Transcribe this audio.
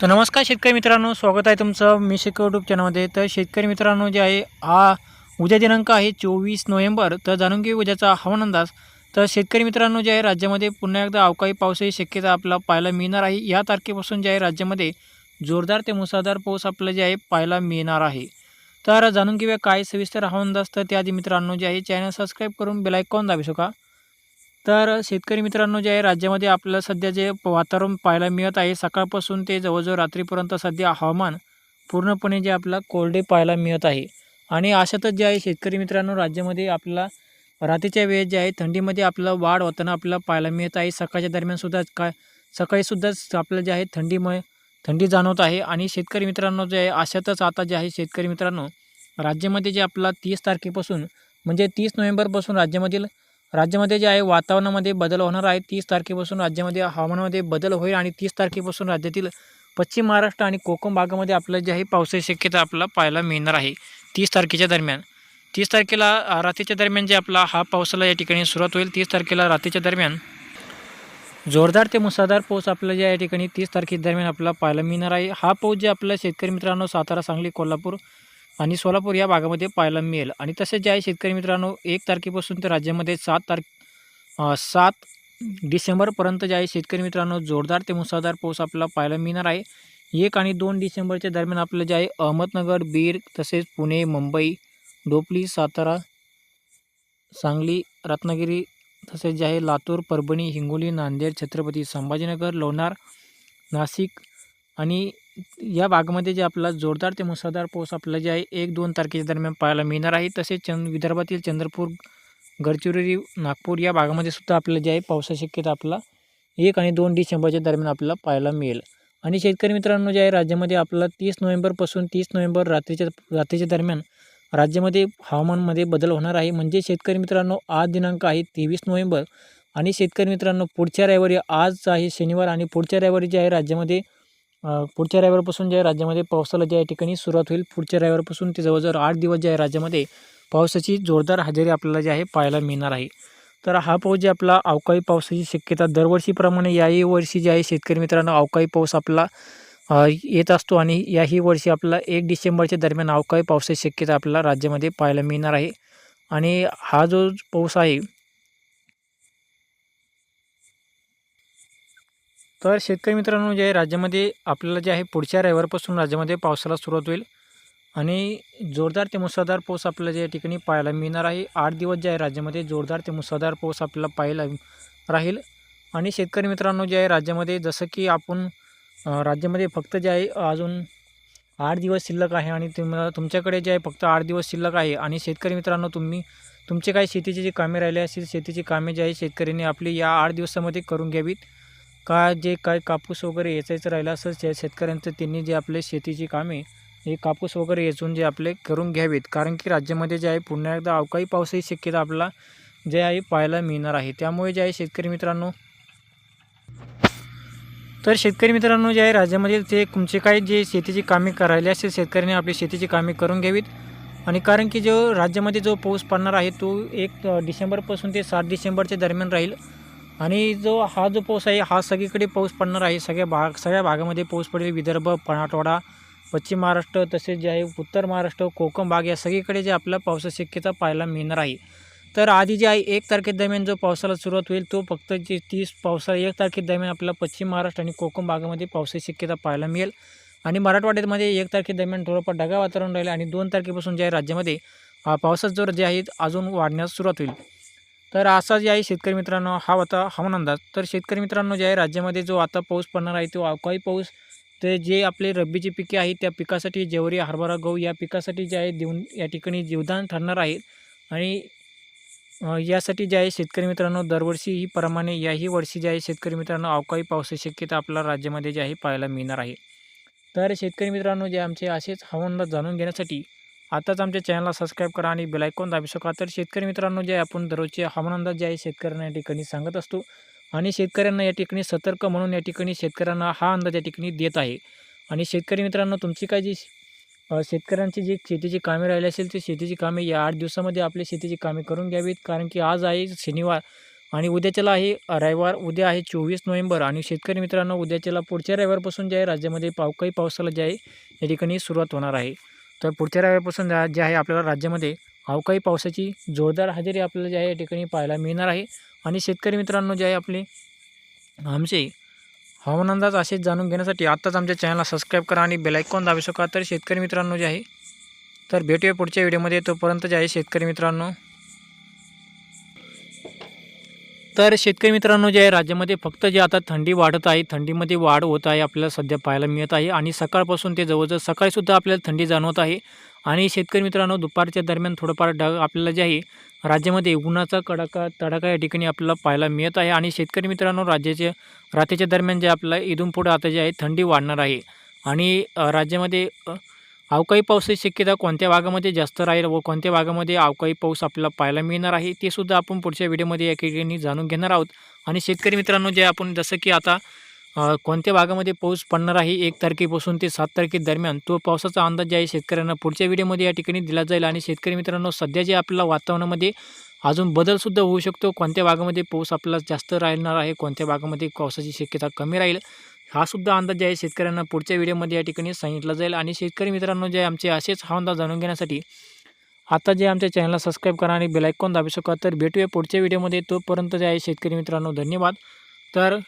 तर नमस्कार शेतकरी मित्रांनो स्वागत आहे तुमचं मी शेतकरी यूट्यूब चॅनलमध्ये तर शेतकरी मित्रांनो जे आहे हा उद्या दिनांक आहे चोवीस नोव्हेंबर. तर जाणून घेऊ उद्याचा हवामान अंदाज. तर शेतकरी मित्रांनो जे आहे राज्यामध्ये पुन्हा एकदा अवकाळी पावसाची शक्यता आपला पाहायला मिळणार आहे. या तारखेपासून जे आहे राज्यामध्ये जोरदार ते मुसळधार पाऊस आपला जे आहे पाहायला मिळणार आहे. तर जाणून घेऊया काय सविस्तर हवामान अंदाज. तर त्याआधी मित्रांनो जे आहे चॅनल सबस्क्राईब करून बेलायकॉन दाबू शका तर शेतकरी मित्रांनो जे आहे राज्यामध्ये आपल्याला सध्या जे वातावरण पाहायला मिळत आहे सकाळपासून ते जवळजवळ रात्रीपर्यंत सध्या हवामान पूर्णपणे जे आपला कोरडे पाहायला मिळत आहे. आणि अशातच जे आहे शेतकरी मित्रांनो राज्यामध्ये आपल्याला रात्रीच्या वेळेस जे आहे थंडीमध्ये आपल्याला वाढ होताना आपल्याला पाहायला मिळत आहे. सकाळच्या दरम्यानसुद्धा काय सकाळीसुद्धा आपलं जे आहे थंडीमुळे थंडी जाणवत आहे. आणि शेतकरी मित्रांनो जे आहे अशातच आता जे आहे शेतकरी मित्रांनो राज्यामध्ये जे आपला तीस तारखेपासून म्हणजे तीस नोव्हेंबरपासून राज्यामधील राज्यामध्ये जे आहे वातावरणामध्ये बदल होणार आहे. तीस तारखेपासून राज्यामध्ये हवामानामध्ये बदल होईल आणि तीस तारखेपासून राज्यातील पश्चिम महाराष्ट्र आणि कोकण भागामध्ये आपलं जे आहे पावसाची शक्यता आपल्याला पाहायला मिळणार आहे. तीस तारखेच्या दरम्यान. तीस तारखेला रात्रीच्या दरम्यान जे आपला हा पावसाला या ठिकाणी सुरुवात होईल तीस तारखेला रात्रीच्या दरम्यान जोरदार ते मुसळधार पाऊस आपल्याला जे या ठिकाणी तीस तारखेदरम्यान आपल्याला पाहायला मिळणार आहे. हा पाऊस जे आपल्या शेतकरी मित्रांनो सातारा सांगली कोल्हापूर आणि सोलापूर या भागामध्ये पाहायला मिळेल. आणि तसेच जे आहे शेतकरी मित्रांनो एक तारखेपासून तर राज्यामध्ये सात तारख सात डिसेंबरपर्यंत जे आहे शेतकरी मित्रांनो जोरदार ते मुसळधार पाऊस आपल्याला पाहायला मिळणार आहे. एक आणि दोन डिसेंबरच्या दरम्यान आपलं जे आहे अहमदनगर बीड तसेच पुणे मुंबई डोपली सातारा सांगली रत्नागिरी तसेच जे आहे लातूर परभणी हिंगोली नांदेड छत्रपती संभाजीनगर लोणार नाशिक आणि या भागामध्ये जे आपला जोरदार ते मुसळधार पाऊस आपला जे आहे एक दोन तारखेच्या दरम्यान पाहायला मिळणार आहे. तसेच चंद विदर्भातील चंद्रपूर गडचिरोली नागपूर या भागामध्ये सुद्धा आपल्याला जे आहे पावसाची शक्यता आपला एक आणि दोन डिसेंबरच्या दरम्यान आपल्याला पाहायला मिळेल. आणि शेतकरी मित्रांनो जे आहे राज्यामध्ये आपला तीस नोव्हेंबरपासून तीस नोव्हेंबर रात्रीच्या रात्रीच्या दरम्यान राज्यामध्ये हवामानमध्ये बदल होणार आहे. म्हणजे शेतकरी मित्रांनो आज दिनांक आहे तेवीस नोव्हेंबर. आणि शेतकरी मित्रांनो पुढच्या रविवारी आज आहे शनिवार. आणि पुढच्या रविवारी जे आहे राज्यामध्ये पुढच्या रविवारपासून जे राज्यामध्ये पावसाला ज्या ठिकाणी सुरुवात होईल पुढच्या रविवारपासून ते जवळजवळ आठ दिवस जे आहे राज्यामध्ये पावसाची जोरदार हजेरी आपल्याला जे आहे पाहायला मिळणार आहे. तर हा पाऊस जे आपला अवकाळी पावसाची शक्यता दरवर्षीप्रमाणे याही वर्षी जे आहे शेतकरी मित्रांनो अवकाळी पाऊस आपला येत असतो आणि याही वर्षी आपला एक डिसेंबरच्या दरम्यान अवकाळी पावसाची शक्यता आपल्याला राज्यामध्ये पाहायला मिळणार आहे. आणि हा जो पाऊस आहे तर शेतकरी मित्रांनो जे आहे राज्यामध्ये आपल्याला जे आहे पुढच्या रविवारपासून राज्यामध्ये पावसाला सुरुवात होईल आणि जोरदार ते मुसळधार पाऊस आपल्याला जे या ठिकाणी पाहायला मिळणार आहे आठ दिवस जे आहे राज्यामध्ये जोरदार ते मुसळधार पाऊस आपल्याला पाहायला राहील. आणि शेतकरी मित्रांनो जे आहे राज्यामध्ये जसं की आपण राज्यामध्ये फक्त जे आहे अजून आठ दिवस शिल्लक आहे आणि तुम्हाला तुमच्याकडे जे आहे फक्त आठ दिवस शिल्लक आहे आणि शेतकरी मित्रांनो तुम्ही तुमचे काही शेतीची जी कामे राहिले असतील शेतीची कामे जी आहे शेतकऱ्यांनी आपली या आठ दिवसामध्ये करून घ्यावीत. का जे काय कापूस वगैरे याचायचं राहिलं असेल त्या शेतकऱ्यांचं त्यांनी जे आपले शेतीची कामे हे कापूस वगैरे येचून जे आपले करून घ्यावीत. कारण की राज्यामध्ये जे आहे पुन्हा एकदा अवकाळी पावसाची शक्यता आपला जे आहे पाहायला मिळणार आहे. त्यामुळे जे आहे शेतकरी मित्रांनो तर शेतकरी मित्रांनो जे आहे राज्यामध्ये ते तुमचे काही जे शेतीची कामे करायला असेल शेतकऱ्यांनी आपली शेतीची कामे करून घ्यावीत. आणि कारण की जो राज्यामध्ये जो पाऊस पडणार आहे तो एक डिसेंबरपासून ते सात डिसेंबरच्या दरम्यान राहील. आणि जो हा जो पाऊस आहे हा सगळीकडे पाऊस पडणार आहे. सगळ्या भाग सगळ्या भागामध्ये पाऊस पडेल. विदर्भ मराठवाडा पश्चिम महाराष्ट्र तसेच जे आहे उत्तर महाराष्ट्र कोकण भाग या सगळीकडे जे आपला पावसाची शक्यता पाहायला मिळणार आहे. तर आधी जे आहे एक तारखेदरम्यान जो पावसाला सुरुवात होईल तो फक्त जे तीस पावसाळा एक तारखेदरम्यान आपल्याला पश्चिम महाराष्ट्र आणि कोकण भागामध्ये पावसाची शक्यता पाहायला मिळेल. आणि मराठवाड्यामध्ये एक तारखेदरम्यान थोडंफार ढगा वातावरण राहील आणि दोन तारखेपासून जे आहे राज्यामध्ये पावसाचं जोर जे आहे अजून वाढण्यास सुरुवात होईल. तर असा जे आहे शेतकरी मित्रांनो हा होता हवामान अंदाज. तर शेतकरी मित्रांनो जे आहे राज्यामध्ये जो आता पाऊस पडणार आहे तो अवकाळी पाऊस ते जे आपले रब्बीची पिके आहेत त्या पिकासाठी जेवरी हरभरा गहू या पिकासाठी जे आहे देऊन या ठिकाणी जीवदान ठरणार आहे. आणि यासाठी जे आहे शेतकरी मित्रांनो दरवर्षी ही प्रमाणे याही वर्षी जे आहे शेतकरी मित्रांनो अवकाळी पावसाची शक्यता आपल्या राज्यामध्ये जे आहे पाहायला मिळणार आहे. तर शेतकरी मित्रांनो जे आमचे असेच हवामान अंदाज जाणून घेण्यासाठी आताच आमच्या चॅनलला सबस्क्राईब करा आणि बेलायकॉन दाबू शका तर शेतकरी मित्रांनो जे आहे आपण दररोजचे हवामान अंदाज जे आहे शेतकऱ्यांना या ठिकाणी सांगत असतो. आणि शेतकऱ्यांना या ठिकाणी सतर्क म्हणून या ठिकाणी शेतकऱ्यांना हा अंदाज या ठिकाणी देत आहे. आणि शेतकरी मित्रांनो तुमची काय जी शेतकऱ्यांची जी शेतीची कामे राहिली असेल ती शेतीची कामे या आठ दिवसामध्ये आपली शेतीची कामे करून घ्यावीत. कारण की आज आहे शनिवार आणि उद्याच्याला आहे रविवार. उद्या आहे चोवीस नोव्हेंबर. आणि शेतकरी मित्रांनो उद्याच्याला पुढच्या रविवारपासून जे आहे राज्यामध्ये पावकाळी पावसाला जे आहे या ठिकाणी सुरुवात होणार आहे. तर पुढच्या रविवारपासून जे आहे आपल्याला राज्यामध्ये अवकाळी पावसाची जोरदार हजेरी आपल्याला जे आहे या ठिकाणी पाहायला मिळणार आहे. आणि शेतकरी मित्रांनो जे आहे आपले आमचे हवामान अंदाज असेच जाणून घेण्यासाठी आत्ताच आमच्या चॅनलला सबस्क्राईब करा आणि बेलायकॉन दाबू शका तर शेतकरी मित्रांनो जे आहे तर भेटूया पुढच्या व्हिडिओमध्ये तोपर्यंत जे आहे शेतकरी मित्रांनो तर शेतकरी मित्रांनो जे आहे राज्यामध्ये फक्त जे आता थंडी वाढत आहे थंडीमध्ये वाढ होत आहे आपल्याला सध्या पाहायला मिळत आहे आणि सकाळपासून ते जवळजवळ सकाळीसुद्धा आपल्याला थंडी जाणवत आहे. आणि शेतकरी मित्रांनो दुपारच्या दरम्यान थोडंफार ढग आपल्याला जे आहे राज्यामध्ये उन्हाचा कडाका तडाका या ठिकाणी आपल्याला पाहायला मिळत आहे. आणि शेतकरी मित्रांनो राज्याच्या रात्रीच्या दरम्यान जे आपल्याला इथून पुढं आता जे आहे थंडी वाढणार आहे. आणि राज्यामध्ये अवकाळी पावसाची शक्यता कोणत्या भागामध्ये जास्त राहील व कोणत्या भागामध्ये अवकाळी पाऊस आपल्याला पाहायला मिळणार आहे ते सुद्धा आपण पुढच्या व्हिडिओमध्ये या ठिकाणी जाणून घेणार आहोत. आणि शेतकरी मित्रांनो जे आपण जसं की आता कोणत्या भागामध्ये पाऊस पडणार आहे एक तारखेपासून ते सात तारखेदरम्यान तो पावसाचा अंदाज जे आहे शेतकऱ्यांना पुढच्या व्हिडिओमध्ये या ठिकाणी दिला जाईल. आणि शेतकरी मित्रांनो सध्या जे आपल्याला वातावरणामध्ये अजून बदलसुद्धा होऊ शकतो कोणत्या भागामध्ये पाऊस आपल्याला जास्त राहणार आहे कोणत्या भागामध्ये पावसाची शक्यता कमी राहील. हा सुद्धा अंदाज जे आहे शेतकऱ्यांना पुढच्या व्हिडिओमध्ये या ठिकाणी सांगितला जाईल. आणि शेतकरी मित्रांनो जे आमचे असेच हा अंदाज जाणून घेण्यासाठी आता जे आमच्या चॅनलला सबस्क्राईब करा आणि बेलायकॉन दाबू शकता तर भेटूया पुढच्या व्हिडिओमध्ये. तोपर्यंत जे आहे शेतकरी मित्रांनो धन्यवाद. तर